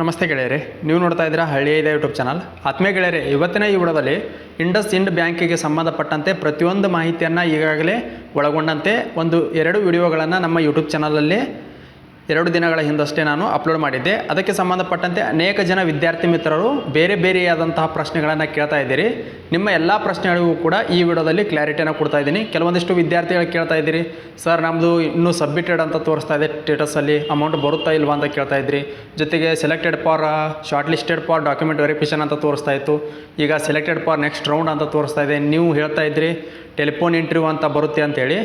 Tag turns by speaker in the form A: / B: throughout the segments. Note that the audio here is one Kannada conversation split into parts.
A: ನಮಸ್ತೆ ಗೆಳೆಯರೆ, ನೀವು ನೋಡ್ತಾ ಇದ್ದೀರಾ ಹಳ್ಳಿಯ ಇದೆ ಯೂಟ್ಯೂಬ್ ಚಾನಲ್ ಆತ್ಮೀಯ ಗೆಳೆಯರೆ, ಇವತ್ತಿನ ಈ ವಿಡಿಯೋದಲ್ಲಿ ಇಂಡಸ್ ಇಂಡ್ ಬ್ಯಾಂಕಿಗೆ ಸಂಬಂಧಪಟ್ಟಂತೆ ಪ್ರತಿಯೊಂದು ಮಾಹಿತಿಯನ್ನು ಈಗಾಗಲೇ ಒಳಗೊಂಡಂತೆ ಒಂದು ಎರಡು ವಿಡಿಯೋಗಳನ್ನು ನಮ್ಮ ಯೂಟ್ಯೂಬ್ ಚಾನಲಲ್ಲಿ ಎರಡು ದಿನಗಳ ಹಿಂದಷ್ಟೇ ನಾನು ಅಪ್ಲೋಡ್ ಮಾಡಿದ್ದೆ. ಅದಕ್ಕೆ ಸಂಬಂಧಪಟ್ಟಂತೆ ಅನೇಕ ಜನ ವಿದ್ಯಾರ್ಥಿ ಮಿತ್ರರು ಬೇರೆ ಬೇರೆಯಾದಂತಹ ಪ್ರಶ್ನೆಗಳನ್ನು ಕೇಳ್ತಾ ಇದ್ದೀರಿ. ನಿಮ್ಮ ಎಲ್ಲ ಪ್ರಶ್ನೆಗಳಿಗೂ ಕೂಡ ಈ ವಿಡಿಯೋದಲ್ಲಿ ಕ್ಲಾರಿಟಿಯನ್ನು ಕೊಡ್ತಾ ಇದ್ದೀನಿ. ಕೆಲವೊಂದಿಷ್ಟು ವಿದ್ಯಾರ್ಥಿಗಳು ಕೇಳ್ತಾ ಇದ್ದೀರಿ. ಸರ್ ನಮ್ಮದು ಇನ್ನೂ ಸಬ್ಮಿಟೆಡ್ ಅಂತ ತೋರಿಸ್ತಾ ಇದೆ. ಸ್ಟೇಟಸಲ್ಲಿ ಅಮೌಂಟ್ ಬರುತ್ತಾ ಇಲ್ವಾ ಅಂತ ಕೇಳ್ತಾ ಇದ್ರಿ ಜೊತೆಗೆ selected for short listed for document verification ಅಂತ ತೋರಿಸ್ತಾ ಇತ್ತು. ಈಗ ಸೆಲೆಕ್ಟೆಡ್ ಫಾರ್ ನೆಕ್ಸ್ಟ್ ರೌಂಡ್ ಅಂತ ತೋರಿಸ್ತಾ ಇದೆ. ನೀವು ಹೇಳ್ತಾ ಇದ್ರಿ ಟೆಲಿಫೋನ್ ಇಂಟರ್ವ್ಯೂ ಅಂತ ಬರುತ್ತೆ ಅಂತೇಳಿ.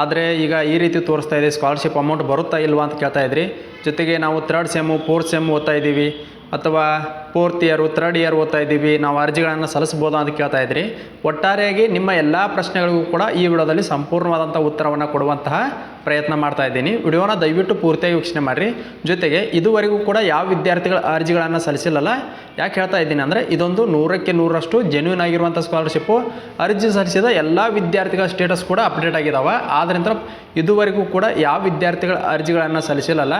A: ಆದರೆ ಈಗ ಈ ರೀತಿ ತೋರಿಸ್ತಾ ಇದೆ ಸ್ಕಾಲರ್ಶಿಪ್ ಅಮೌಂಟ್ ಬರುತ್ತಾ ಇಲ್ವಾ ಅಂತ ಕೇಳ್ತಾ ಇದ್ರಿ. ಜೊತೆಗೆ ನಾವು ಥರ್ಡ್ ಸೆಮ್ಮು ಫೋರ್ತ್ ಸೆಮ್ ಓದ್ತಾ ಇದ್ದೀವಿ. ಅಥವಾ ಫೋರ್ತ್ ಇಯರು ಥರ್ಡ್ ಇಯರ್ ಓದ್ತಾ ಇದ್ದೀವಿ, ನಾವು ಅರ್ಜಿಗಳನ್ನು ಸಲ್ಲಿಸ್ಬೋದಾ ಅಂತ ಕೇಳ್ತಾ ಇದ್ರಿ. ಒಟ್ಟಾರೆಯಾಗಿ ನಿಮ್ಮ ಎಲ್ಲ ಪ್ರಶ್ನೆಗಳಿಗೂ ಕೂಡ ಈ ವಿಡಿಯೋದಲ್ಲಿ ಸಂಪೂರ್ಣವಾದಂಥ ಉತ್ತರವನ್ನು ಕೊಡುವಂತಹ ಪ್ರಯತ್ನ ಮಾಡ್ತಾ ಇದ್ದೀನಿ. ವಿಡಿಯೋನ ದಯವಿಟ್ಟು ಪೂರ್ತಿಯಾಗಿ ವೀಕ್ಷಣೆ ಮಾಡಿರಿ. ಜೊತೆಗೆ ಇದುವರೆಗೂ ಕೂಡ ಯಾವ ವಿದ್ಯಾರ್ಥಿಗಳ ಅರ್ಜಿಗಳನ್ನು ಸಲ್ಲಿಸಿಲ್ಲಲ್ಲ, ಯಾಕೆ ಹೇಳ್ತಾ ಇದ್ದೀನಿ ಅಂದರೆ ಇದೊಂದು ನೂರಕ್ಕೆ ನೂರಷ್ಟು ಜೆನ್ಯೂನ್ ಆಗಿರುವಂಥ ಸ್ಕಾಲರ್ಶಿಪ್ಪು ಅರ್ಜಿ ಸಲ್ಲಿಸಿದ ಎಲ್ಲ ವಿದ್ಯಾರ್ಥಿಗಳ ಸ್ಟೇಟಸ್ ಕೂಡ ಅಪ್ಡೇಟ್ ಆಗಿದ್ದಾವೆ ಆದ್ದರಿಂದ ಇದುವರೆಗೂ ಕೂಡ ಯಾವ ವಿದ್ಯಾರ್ಥಿಗಳ ಅರ್ಜಿಗಳನ್ನು ಸಲ್ಲಿಸಿಲ್ಲಲ್ಲ,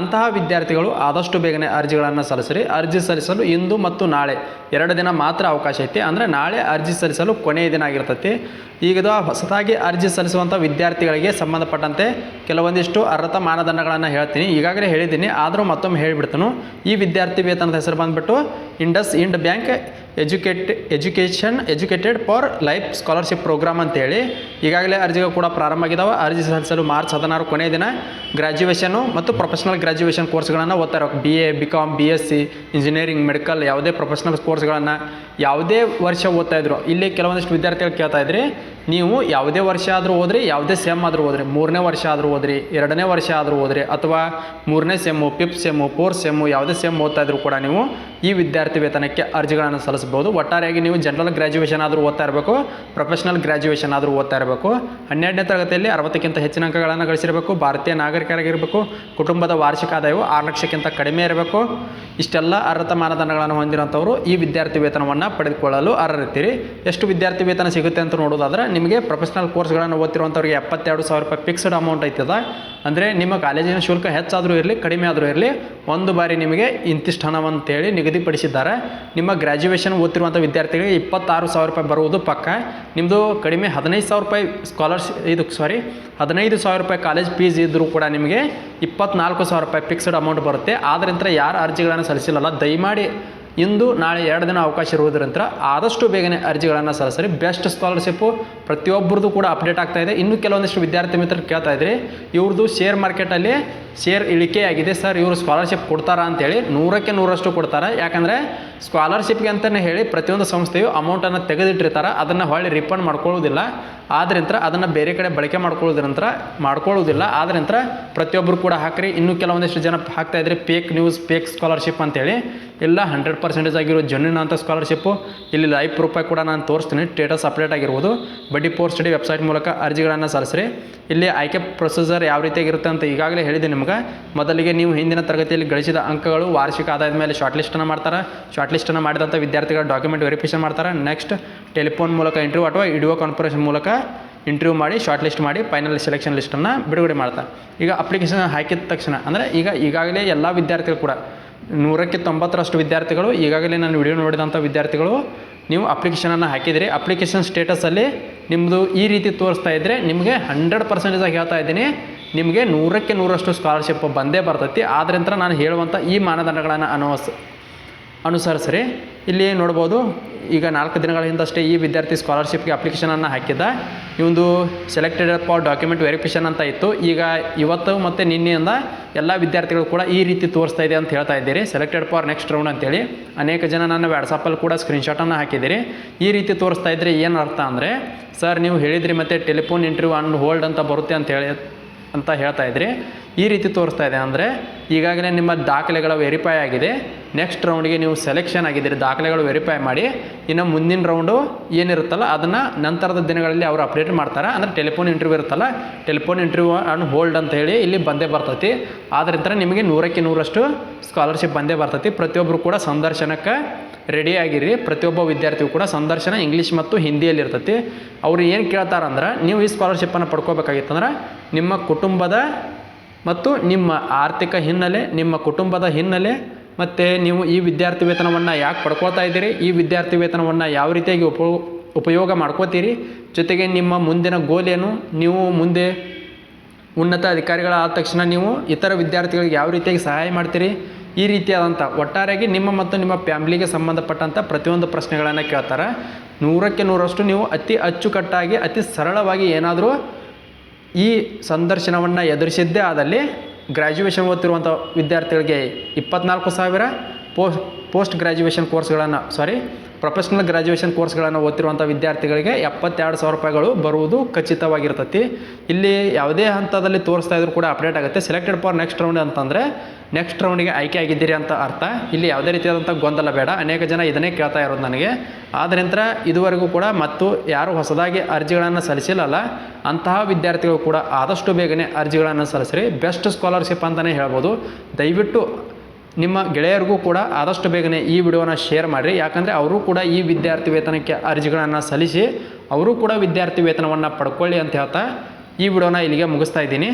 A: ಅಂತಹ ವಿದ್ಯಾರ್ಥಿಗಳು ಆದಷ್ಟು ಬೇಗನೆ ಅರ್ಜಿಗಳನ್ನು ಸಲ್ಲಿಸಿರಿ ಅರ್ಜಿ ಸಲ್ಲಿಸಲು ಇಂದು ಮತ್ತು ನಾಳೆ. ಎರಡು ದಿನ ಮಾತ್ರ ಅವಕಾಶ ಐತಿ. ಅಂದರೆ ನಾಳೆ ಅರ್ಜಿ ಸಲ್ಲಿಸಲು ಕೊನೆಯ ದಿನ ಆಗಿರ್ತೈತಿ. ಈಗ ಹೊಸದಾಗಿ ಅರ್ಜಿ ಸಲ್ಲಿಸುವಂಥ ವಿದ್ಯಾರ್ಥಿಗಳಿಗೆ ಸಂಬಂಧಪಟ್ಟಂತೆ ಕೆಲವೊಂದಿಷ್ಟು ಅರ್ಹತಾ ಮಾನದಂಡಗಳನ್ನು ಹೇಳ್ತೀನಿ. ಈಗಾಗಲೇ ಹೇಳಿದ್ದೀನಿ. ಆದರೂ ಮತ್ತೊಮ್ಮೆ ಹೇಳಿಬಿಡ್ತಾನು. ಈ ವಿದ್ಯಾರ್ಥಿ ವೇತನದ ಹೆಸರು ಬಂದುಬಿಟ್ಟು IndusInd Bank educate education educated for life scholarship programme ಅಂತೇಳಿ. ಈಗಾಗಲೇ ಅರ್ಜಿಗಳು ಕೂಡ ಪ್ರಾರಂಭ ಆಗಿದ್ದಾವೆ ಅರ್ಜಿ ಸಲ್ಲಿಸಲು ಮಾರ್ಚ್ ಹದಿನಾರು ಕೊನೆಯ ದಿನ. ಗ್ರ್ಯಾಜುಯೇಷನು ಮತ್ತು ಪ್ರೊಫೆಷನಲ್ ಗ್ರ್ಯಾಜುಯೇಷನ್ ಕೋರ್ಸ್ಗಳನ್ನು ಓದ್ತಾರೆ B A B Com B S C engineering medical ಯಾವುದೇ ಪ್ರೊಫೆಷನಲ್ ಕೋರ್ಸ್ಗಳನ್ನು ಯಾವುದೇ ವರ್ಷ ಓದ್ತಾ ಇದ್ರು. ಇಲ್ಲಿ ಕೆಲವೊಂದಿಷ್ಟು ವಿದ್ಯಾರ್ಥಿಗಳು ಕೇಳ್ತಾ ಇದ್ರಿ, ನೀವು ಯಾವುದೇ ವರ್ಷ ಆದರೂ ಓದ್ರಿ, ಯಾವುದೇ ಸೆಮ್ ಆದರೂ ಓದ್ರಿ. ಮೂರನೇ ವರ್ಷ ಆದರೂ ಓದ್ರಿ, ಎರಡನೇ ವರ್ಷ ಆದರೂ ಓದ್ರಿ, ಅಥವಾ ಮೂರನೇ sem fifth sem fourth sem ಯಾವುದೇ ಸೆಮ್ ಓದ್ತಾ ಇದ್ರು ಕೂಡ ನೀವು ಈ ವಿದ್ಯಾರ್ಥಿ ವೇತನಕ್ಕೆ ಅರ್ಜಿಗಳನ್ನು ಸಲ್ಲಿಸಬಹುದು. ಒಟ್ಟಾರೆಯಾಗಿ ನೀವು ಜನರಲ್ ಗ್ರ್ಯಾಜುಯೇಷನ್ ಆದರೂ ಓದ್ತಾ ಇರಬೇಕು ಪ್ರೊಫೆಷನಲ್ ಗ್ರ್ಯಾಜುಯೇಷನ್ ಆದರೂ ಓದ್ತಾ ಇರಬೇಕು. ಹನ್ನೆರಡನೇ ತರಗತಿಯಲ್ಲಿ ಅರವತ್ತಕ್ಕಿಂತ ಹೆಚ್ಚಿನ ಅಂಕಗಳನ್ನು ಗಳಿಸಿರಬೇಕು. ಭಾರತೀಯ ನಾಗರಿಕರಾಗಿರಬೇಕು, ಕುಟುಂಬದ ವಾರ್ಷಿಕ ಆದಾಯವು ಆರು ಲಕ್ಷಕ್ಕಿಂತ ಕಡಿಮೆ ಇರಬೇಕು. ಇಷ್ಟೆಲ್ಲ ಅರ್ಹತಾ ಮಾನದಂಡಗಳನ್ನು ಹೊಂದಿರುವಂಥವರು ಈ ವಿದ್ಯಾರ್ಥಿ ವೇತನವನ್ನು ಪಡೆದುಕೊಳ್ಳಲು ಅರ್ಹರಿರ್ತೀರಿ ಎಷ್ಟು ವಿದ್ಯಾರ್ಥಿ ವೇತನ ಸಿಗುತ್ತೆ ಅಂತ ನೋಡೋದಾದ್ರೆ ನಿಮಗೆ ಪ್ರೊಫೆಷನಲ್ ಕೋರ್ಸ್ಗಳನ್ನು ಓದ್ತಿರುವಂಥವ್ರಿಗೆ ಎಪ್ಪತ್ತೆರಡು ಸಾವಿರ ರೂಪಾಯಿ ಫಿಕ್ಸ್ಡ್ ಅಮೌಂಟ್ ಐತದ. ಅಂದರೆ ನಿಮ್ಮ ಕಾಲೇಜಿನ ಶುಲ್ಕ ಹೆಚ್ಚಾದರೂ ಇರಲಿ, ಕಡಿಮೆ ಆದರೂ ಇರಲಿ, ಒಂದು ಬಾರಿ ನಿಮಗೆ ಇಂತಿಷ್ಟು ಹಣವಂತೇಳಿ ನಿಗದಿಪಡಿಸಿದ್ದಾರೆ. ನಿಮ್ಮ ಗ್ರ್ಯಾಜುಯೇಷನ್ ಓದ್ತಿರುವಂಥ ವಿದ್ಯಾರ್ಥಿಗಳಿಗೆ ಇಪ್ಪತ್ತಾರು ಸಾವಿರ ರೂಪಾಯಿ ಬರುವುದು ಪಕ್ಕ. ನಿಮ್ಮದು ಕಡಿಮೆ ಹದಿನೈದು ಸಾವಿರ ರೂಪಾಯಿ ಸ್ಕಾಲರ್ಶಿಪ್ ಇದು ಸಾರಿ ಹದಿನೈದು ಸಾವಿರ ರೂಪಾಯಿ ಕಾಲೇಜ್ ಫೀಸ್ ಇದ್ದರೂ ಕೂಡ ನಿಮಗೆ ಇಪ್ಪತ್ನಾಲ್ಕು ಸಾವಿರ ರೂಪಾಯಿ ಫಿಕ್ಸ್ಡ್ ಅಮೌಂಟ್ ಬರುತ್ತೆ. ಆದ್ದರಿಂದ ಯಾರು ಅರ್ಜಿಗಳನ್ನು ಸಲ್ಲಿಸಿಲ್ಲಲ್ಲ, ದಯಮಾಡಿ ಇಂದು, ನಾಳೆ ಎರಡು ದಿನ ಅವಕಾಶ ಇರುವುದರಿಂದ ಆದಷ್ಟು ಬೇಗನೆ ಅರ್ಜಿಗಳನ್ನು ಸಲ್ಲಿಸಿರಿ. ಬೆಸ್ಟ್ ಸ್ಕಾಲರ್ಶಿಪ್ಪು ಪ್ರತಿಯೊಬ್ಬರದ್ದು ಕೂಡ ಅಪ್ಡೇಟ್ ಆಗ್ತಾ ಇದೆ. ಇನ್ನು ಕೆಲವೊಂದಿಷ್ಟು ವಿದ್ಯಾರ್ಥಿ ಮಿತ್ರರು ಕೇಳ್ತಾ ಇದ್ರಿ ಇವ್ರದ್ದು ಶೇರ್ ಮಾರ್ಕೆಟಲ್ಲಿ ಶೇರ್ ಇಳಿಕೆ ಆಗಿದೆ ಸರ್ ಇವರು ಸ್ಕಾಲರ್ಶಿಪ್ ಕೊಡ್ತಾರಾ ಅಂತೇಳಿ ನೂರಕ್ಕೆ ನೂರಷ್ಟು ಕೊಡ್ತಾರೆ. ಯಾಕಂದರೆ ಸ್ಕಾಲರ್ಶಿಪ್ಗೆ ಅಂತಲೇ ಹೇಳಿ ಪ್ರತಿಯೊಂದು ಸಂಸ್ಥೆಯು ಅಮೌಂಟನ್ನು ತೆಗೆದಿಟ್ಟಿರ್ತಾರೆ. ಅದನ್ನು ಹೊಳ್ಳಿ ರಿಫಂಡ್ ಮಾಡ್ಕೊಳ್ಳೋದಿಲ್ಲ ಆದ್ರಿಂತ ಅದನ್ನು ಬೇರೆ ಕಡೆ ಬಳಕೆ ಮಾಡ್ಕೊಳ್ಳೋದ್ರಂತ್ರ ಮಾಡ್ಕೊಳ್ಳೋದಿಲ್ಲ ಆದ್ರಿಂತ ಪ್ರತಿಯೊಬ್ಬರು ಕೂಡ ಹಾಕ್ರಿ. ಇನ್ನೂ ಕೆಲವೊಂದಿಷ್ಟು ಜನ ಹಾಕ್ತಾ ಇದ್ರಿ ಪೇಕ್ ನ್ಯೂಸ್ ಪೇಕ್ ಸ್ಕಾಲರ್ಶಿಪ್ ಅಂತೇಳಿ ಇಲ್ಲ ಹಂಡ್ರೆಡ್ ಪರ್ಸೆಂಟೇಜ್ ಆಗಿರೋ ಜನ್ಯೂನ್ ಅಂತ ಸ್ಕಾಲರ್ಶಿಪ್ಪು ಇಲ್ಲಿ ಲೈಫ್ ಪ್ರೂಫಾಗಿ ಕೂಡ ನಾನು ತೋರಿಸ್ತೀನಿ. ಸ್ಟೇಟಸ್ ಅಪ್ಡೇಟ್ ಆಗಿರ್ಬೋದು. ಬಡ್ಡಿ ಪೋರ್ ಸ್ಟಡಿ ವೆಬ್ಸೈಟ್ ಮೂಲಕ ಅರ್ಜಿಗಳನ್ನು ಸಲ್ಲಿಸ್ರಿ. ಇಲ್ಲಿ ಆಯ್ಕೆ ಪ್ರೊಸೀಜರ್ ಯಾವ ರೀತಿಯಾಗಿರುತ್ತೆ ಅಂತ ಈಗಾಗಲೇ ಹೇಳಿದೆ ನಿಮ್ಗೆ ಮೊದಲಿಗೆ ನೀವು ಹಿಂದಿನ ತರಗತಿಯಲ್ಲಿ ಗಳಿಸಿದ ಅಂಕಗಳು ವಾರ್ಷಿಕ ಆದಾಯದ ಮೇಲೆ ಶಾರ್ಟ್ ಲಿಸ್ಟನ್ನು ಮಾಡ್ತಾರೆ. ಶಾರ್ಟ್ ಲಿಸ್ಟನ್ನು ಮಾಡಿದಂಥ ವಿದ್ಯಾರ್ಥಿಗಳ ಡಾಕ್ಯುಮೆಂಟ್ ವೆರಿಫಿಕೇಷನ್ ಮಾಡ್ತಾರೆ. ನೆಕ್ಸ್ಟ್ ಟೆಲಿಫೋನ್ ಮೂಲಕ ಇಂಟರ್ವ್ಯೂ ಅಥವಾ ವಿಡಿಯೋ ಕಾನ್ಫರೆನ್ಸ್ ಮೂಲಕ ಇಂಟರ್ವ್ಯೂ ಮಾಡಿ ಶಾರ್ಟ್ ಲಿಸ್ಟ್ ಮಾಡಿ ಫೈನಲ್ ಸೆಲೆಕ್ಷನ್ ಲಿಸ್ಟನ್ನು ಬಿಡುಗಡೆ ಮಾಡ್ತಾರೆ. ಈಗ ಅಪ್ಲಿಕೇಶನ್ ಹಾಕಿದ ತಕ್ಷಣ, ಅಂದರೆ ಈಗ ಈಗಾಗಲೇ ಎಲ್ಲ ವಿದ್ಯಾರ್ಥಿಗಳು ಕೂಡ, ನೂರಕ್ಕೆ ತೊಂಬತ್ತರಷ್ಟು ವಿದ್ಯಾರ್ಥಿಗಳು, ಈಗಾಗಲೇ ನಾನು ವಿಡಿಯೋ ನೋಡಿದಂಥ ವಿದ್ಯಾರ್ಥಿಗಳು, ನೀವು ಅಪ್ಲಿಕೇಶನನ್ನು ಹಾಕಿದಿರಿ. ಅಪ್ಲಿಕೇಶನ್ ಸ್ಟೇಟಸಲ್ಲಿ ನಿಮ್ಮದು ಈ ರೀತಿ ತೋರಿಸ್ತಾ ಇದ್ದರೆ ನಿಮಗೆ ಹಂಡ್ರೆಡ್ ಪರ್ಸೆಂಟೇಜಾಗಿ ಹೇಳ್ತಾ ಇದ್ದೀನಿ. ನಿಮಗೆ ನೂರಕ್ಕೆ ನೂರಷ್ಟು ಸ್ಕಾಲರ್ಶಿಪ್ ಬಂದೇ ಬರ್ತೈತಿ. ಆದ್ರಿಂದ ನಾನು ಹೇಳುವಂಥ ಈ ಮಾನದಂಡಗಳನ್ನು ಅನುವಸ್, ಅನುಸರಿಸ್ರಿ. ಇಲ್ಲಿ ನೋಡ್ಬೋದು, ಈಗ ನಾಲ್ಕು ದಿನಗಳ ಹಿಂದಷ್ಟೇ ಈ ವಿದ್ಯಾರ್ಥಿ ಸ್ಕಾಲರ್ಶಿಪ್ಗೆ ಅಪ್ಲಿಕೇಶನನ್ನು ಹಾಕಿದ್ದ. ಇವೊಂದು ಸೆಲೆಕ್ಟೆಡ್ ಫಾರ್ ಡಾಕ್ಯುಮೆಂಟ್ ವೆರಿಫಿಕೇಷನ್ ಅಂತ ಇತ್ತು. ಈಗ ಇವತ್ತು ಮತ್ತು ನಿನ್ನೆಯಿಂದ ಎಲ್ಲ ವಿದ್ಯಾರ್ಥಿಗಳು ಕೂಡ ಈ ರೀತಿ ತೋರಿಸ್ತಾ ಇದೆ ಅಂತ ಹೇಳ್ತಾ ಇದ್ದೀರಿ. ಸೆಲೆಕ್ಟೆಡ್ ಫಾರ್ ನೆಕ್ಸ್ಟ್ ರೌಂಡ್ ಅಂತೇಳಿ. ಅನೇಕ ಜನ ನನ್ನ ವ್ಯಾಟ್ಸಪ್ಪಲ್ಲಿ ಕೂಡ ಸ್ಕ್ರೀನ್ಶಾಟನ್ನು ಹಾಕಿದ್ದೀರಿ. ಈ ರೀತಿ ತೋರಿಸ್ತಾ ಇದ್ದರೆ ಏನು ಅರ್ಥ ಅಂದರೆ, ಸರ್, ನೀವು ಹೇಳಿದ್ರಿ ಮತ್ತು ಟೆಲಿಫೋನ್ ಇಂಟರ್ವ್ಯೂ ಆನ್ ಹೋಲ್ಡ್ ಅಂತ ಬರುತ್ತೆ ಅಂತ ಹೇಳಿ ಅಂತ ಹೇಳ್ತಾ ಇದ್ರಿ. ಈ ರೀತಿ ತೋರಿಸ್ತಾ ಇದೆ ಅಂದರೆ ಈಗಾಗಲೇ ನಿಮ್ಮ ದಾಖಲೆಗಳ ವೆರಿಫೈ ಆಗಿದೆ. ನೆಕ್ಸ್ಟ್ ರೌಂಡ್ಗೆ ನೀವು ಸೆಲೆಕ್ಷನ್ ಆಗಿದ್ದೀರಿ. ದಾಖಲೆಗಳು ವೆರಿಫೈ ಮಾಡಿ. ಇನ್ನು ಮುಂದಿನ ರೌಂಡು ಏನಿರುತ್ತಲ್ಲ, ಅದನ್ನು ನಂತರದ ದಿನಗಳಲ್ಲಿ ಅವರು ಅಪ್ಡೇಟ್ ಮಾಡ್ತಾರೆ. ಅಂದರೆ ಟೆಲಿಫೋನ್ ಇಂಟರ್ವ್ಯೂ ಇರುತ್ತಲ್ಲ ಟೆಲಿಫೋನ್ ಇಂಟರ್ವ್ಯೂ ಆನ್ ಹೋಲ್ಡ್ ಅಂತ ಹೇಳಿ ಇಲ್ಲಿ ಬಂದೇ ಬರ್ತೈತಿ. ಆದ್ರಿಂದ ನಿಮಗೆ ನೂರಕ್ಕೆ ನೂರಷ್ಟು ಸ್ಕಾಲರ್ಶಿಪ್ ಬಂದೇ ಬರ್ತೈತಿ. ಪ್ರತಿಯೊಬ್ಬರು ಕೂಡ ಸಂದರ್ಶನಕ್ಕೆ ರೆಡಿ ಆಗಿರಿ. ಪ್ರತಿಯೊಬ್ಬ ವಿದ್ಯಾರ್ಥಿಗೂ ಕೂಡ ಸಂದರ್ಶನ ಇಂಗ್ಲೀಷ್ ಮತ್ತು ಹಿಂದಿಯಲ್ಲಿ ಇರ್ತೈತಿ. ಅವ್ರು ಏನು ಕೇಳ್ತಾರಂದ್ರೆ, ನೀವು ಈ ಸ್ಕಾಲರ್ಶಿಪ್ಪನ್ನು ಪಡ್ಕೋಬೇಕಾಗಿತ್ತಂದ್ರೆ, ನಿಮ್ಮ ಕುಟುಂಬದ ಮತ್ತು ನಿಮ್ಮ ಆರ್ಥಿಕ ಹಿನ್ನೆಲೆ, ನಿಮ್ಮ ಕುಟುಂಬದ ಹಿನ್ನೆಲೆ, ಮತ್ತು ನೀವು ಈ ವಿದ್ಯಾರ್ಥಿ ವೇತನವನ್ನು ಯಾಕೆ ಪಡ್ಕೊಳ್ತಾ ಇದ್ದೀರಿ, ಈ ವಿದ್ಯಾರ್ಥಿ ವೇತನವನ್ನು ಯಾವ ರೀತಿಯಾಗಿ ಉಪ, ಉಪಯೋಗ ಮಾಡ್ಕೋತೀರಿ, ಜೊತೆಗೆ ನಿಮ್ಮ ಮುಂದಿನ ಗೋಲೇನು ನೀವು ಮುಂದೆ ಉನ್ನತ ಅಧಿಕಾರಿಗಳಾದ ತಕ್ಷಣ ನೀವು ಇತರ ವಿದ್ಯಾರ್ಥಿಗಳಿಗೆ ಯಾವ ರೀತಿಯಾಗಿ ಸಹಾಯ ಮಾಡ್ತೀರಿ, ಈ ರೀತಿಯಾದಂಥ ಒಟ್ಟಾರೆಯಾಗಿ ನಿಮ್ಮ ಮತ್ತು ನಿಮ್ಮ ಫ್ಯಾಮ್ಲಿಗೆ ಸಂಬಂಧಪಟ್ಟಂಥ ಪ್ರತಿಯೊಂದು ಪ್ರಶ್ನೆಗಳನ್ನು ಕೇಳ್ತಾರೆ. ನೂರಕ್ಕೆ ನೂರಷ್ಟು ನೀವು ಅತಿ ಅಚ್ಚುಕಟ್ಟಾಗಿ, ಅತಿ ಸರಳವಾಗಿ ಏನಾದರೂ ಈ ಸಂದರ್ಶನವನ್ನು ಎದುರಿಸಿದ್ದೇ ಆದಲ್ಲಿ ಗ್ರ್ಯಾಜುಯೇಷನ್ ಓದ್ತಿರುವಂಥ ವಿದ್ಯಾರ್ಥಿಗಳಿಗೆ ಇಪ್ಪತ್ನಾಲ್ಕು ಸಾವಿರ ಪೋಸ್ಟ್ ಪೋಸ್ಟ್ ಗ್ರ್ಯಾಜುಯೇಷನ್ ಕೋರ್ಸ್ಗಳನ್ನು ಸಾರಿ ಪ್ರೊಫೆಷ್ನಲ್ ಗ್ರ್ಯಾಜುಯೇಷನ್ ಕೋರ್ಸ್ಗಳನ್ನು ಓದ್ತಿರುವಂಥ ವಿದ್ಯಾರ್ಥಿಗಳಿಗೆ ಎಪ್ಪತ್ತೆರಡು ಸಾವಿರ ರೂಪಾಯಿಗಳು ಬರುವುದು ಖಚಿತವಾಗಿರ್ತತಿ. ಇಲ್ಲಿ ಯಾವುದೇ ಹಂತದಲ್ಲಿ ತೋರಿಸ್ತಾ ಇದ್ರು ಕೂಡ ಅಪ್ಡೇಟ್ ಆಗುತ್ತೆ. ಸೆಲೆಕ್ಟೆಡ್ ಫಾರ್ ನೆಕ್ಸ್ಟ್ ರೌಂಡ್ ಅಂತಂದರೆ ನೆಕ್ಸ್ಟ್ ರೌಂಡಿಗೆ ಆಯ್ಕೆ ಆಗಿದ್ದೀರಿ ಅಂತ ಅರ್ಥ. ಇಲ್ಲಿ ಯಾವುದೇ ರೀತಿಯಾದಂಥ ಗೊಂದಲ ಬೇಡ. ಅನೇಕ ಜನ ಇದನ್ನೇ ಕೇಳ್ತಾ ಇರೋದು ನನಗೆ. ಆದ ಇದುವರೆಗೂ ಕೂಡ ಮತ್ತು ಯಾರು ಹೊಸದಾಗಿ ಅರ್ಜಿಗಳನ್ನು ಸಲ್ಲಿಸಿಲ್ಲಲ್ಲ, ಅಂತಹ ವಿದ್ಯಾರ್ಥಿಗಳು ಕೂಡ ಆದಷ್ಟು ಬೇಗನೆ ಅರ್ಜಿಗಳನ್ನು ಸಲ್ಲಿಸ್ರಿ. ಬೆಸ್ಟ್ ಸ್ಕಾಲರ್ಶಿಪ್ ಅಂತಲೇ ಹೇಳ್ಬೋದು. ದಯವಿಟ್ಟು ನಿಮ್ಮ ಗೆಳೆಯರಿಗೂ ಕೂಡ ಆದಷ್ಟು ಬೇಗನೆ ಈ ವಿಡಿಯೋನ ಶೇರ್ ಮಾಡಿರಿ. ಯಾಕಂದರೆ ಅವರು ಕೂಡ ಈ ವಿದ್ಯಾರ್ಥಿ ವೇತನಕ್ಕೆ ಅರ್ಜಿಗಳನ್ನು ಸಲ್ಲಿಸಿ, ಅವರು ಕೂಡ ವಿದ್ಯಾರ್ಥಿ ವೇತನವನ್ನು ಪಡ್ಕೊಳ್ಳಿ ಅಂತ ಹೇಳ್ತಾ ಈ ವಿಡಿಯೋನ ಇಲ್ಲಿಗೆ ಮುಗಿಸ್ತಾ ಇದ್ದೀನಿ.